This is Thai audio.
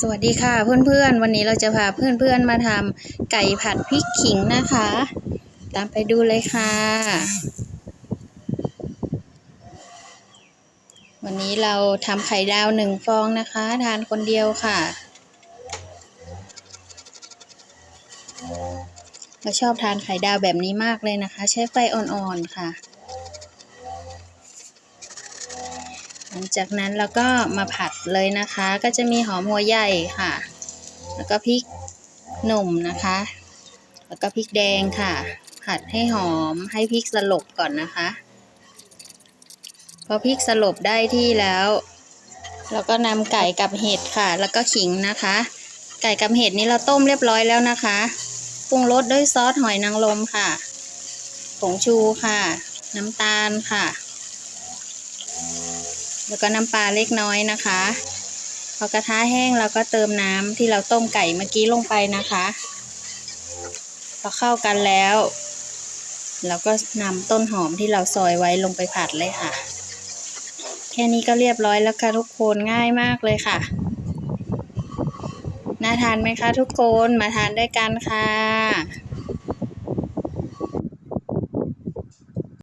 สวัสดีค่ะเพื่อนๆ วันนี้เราจะพาเพื่อนๆมาทำไก่ผัดพริกขิงนะคะ ตามไปดูเลยค่ะ วันนี้เราทำไข่ดาวหนึ่งฟองนะคะ ทานคนเดียวค่ะ เราชอบทานไข่ดาวแบบนี้มากเลยนะคะ ใช้ไฟอ่อนๆค่ะ หลังจากนั้นเราก็มาผัดเลยนะคะ ก็จะมีหอมหัวใหญ่ค่ะ แล้วก็พริกหนุ่มนะคะ แล้วก็พริกแดงค่ะ ผัดให้หอมให้พริกสลบก่อนนะคะ พอพริกสลบได้ที่แล้วเราก็นำไก่กับเห็ดค่ะ แล้วก็ขิงนะคะ ไก่กับเห็ดนี้เราต้มเรียบร้อยแล้วนะคะปรุงรสด้วยซอสหอยนางรมค่ะ ผงชูค่ะ น้ำตาลค่ะ แล้วก็น้ำปลาเล็กน้อยนะคะ พอกระทะแห้งเราก็เติมน้ำที่เราต้มไก่เมื่อกี้ลงไปนะคะพอเข้ากันแล้วเราก็นำต้นหอมที่เราซอยไว้ลงไปผัดเลยค่ะ แค่นี้ก็เรียบร้อยแล้วค่ะทุกคนง่ายมากเลยค่ะ น่าทานไหมคะทุกคนมาทานด้วยกันค่ะ